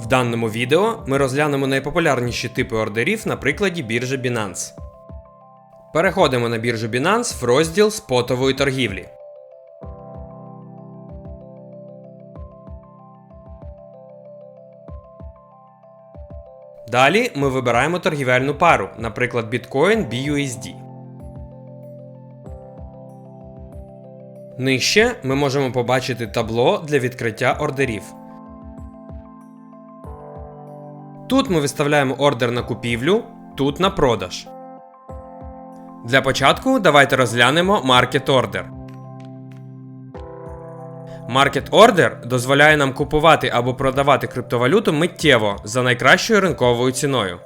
В даному відео ми розглянемо найпопулярніші типи ордерів на прикладі біржі Binance. Переходимо на біржу Binance в розділ спотової торгівлі. Далі ми вибираємо торгівельну пару, наприклад, Bitcoin BUSD. Нижче ми можемо побачити табло для відкриття ордерів. Тут ми виставляємо ордер на купівлю, тут на продаж. Для початку давайте розглянемо Market Order. Market Order дозволяє нам купувати або продавати криптовалюту миттєво за найкращою ринковою ціною.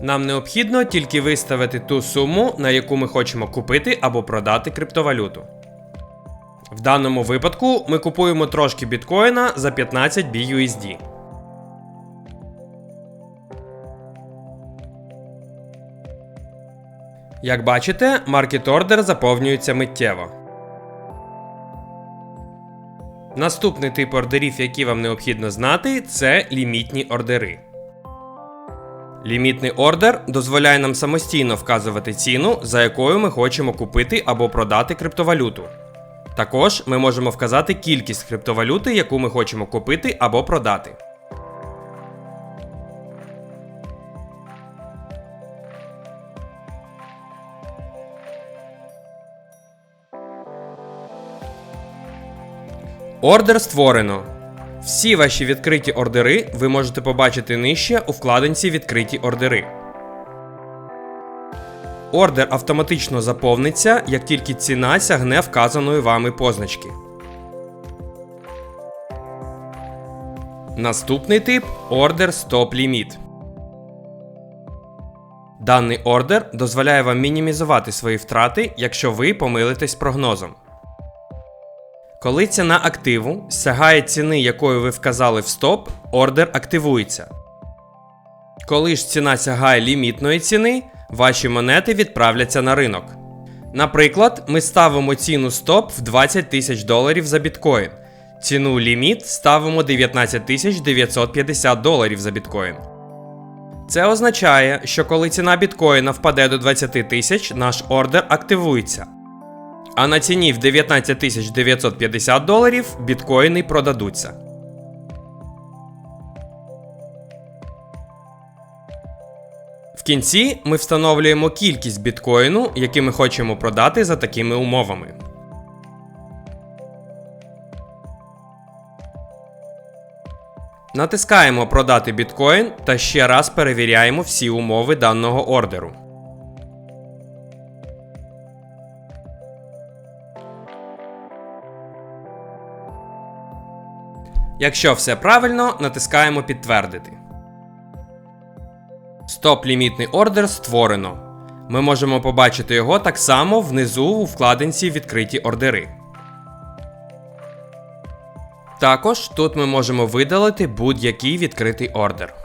Нам необхідно тільки виставити ту суму, на яку ми хочемо купити або продати криптовалюту. В даному випадку ми купуємо трошки біткоїна за 15 BUSD. Як бачите, Market Order заповнюється миттєво. Наступний тип ордерів, які вам необхідно знати, це лімітні ордери. Лімітний ордер дозволяє нам самостійно вказувати ціну, за якою ми хочемо купити або продати криптовалюту. Також ми можемо вказати кількість криптовалюти, яку ми хочемо купити або продати. Ордер створено. Всі ваші відкриті ордери ви можете побачити нижче у вкладинці Відкриті ордери. Ордер автоматично заповниться, як тільки ціна сягне вказаної вами позначки. Наступний тип ордер Stop Limit. Даний ордер дозволяє вам мінімізувати свої втрати, якщо ви помилитесь прогнозом. Коли ціна активу сягає ціни, якою ви вказали в стоп, ордер активується. Коли ж ціна сягає лімітної ціни, ваші монети відправляться на ринок. Наприклад, ми ставимо ціну стоп в 20 тисяч доларів за біткоін. Ціну ліміт ставимо 19 тисяч 950 доларів за біткоін. Це означає, що коли ціна біткоїна впаде до 20 тисяч, наш ордер активується. А на ціні в 19 950 доларів біткоїни продадуться. В кінці ми встановлюємо кількість біткоїну, який ми хочемо продати за такими умовами. Натискаємо Продати біткоін та ще раз перевіряємо всі умови даного ордеру. Якщо все правильно, натискаємо Підтвердити. Стоп-лімітний ордер створено. Ми можемо побачити його так само внизу у вкладинці Відкриті ордери. Також тут ми можемо видалити будь-який відкритий ордер.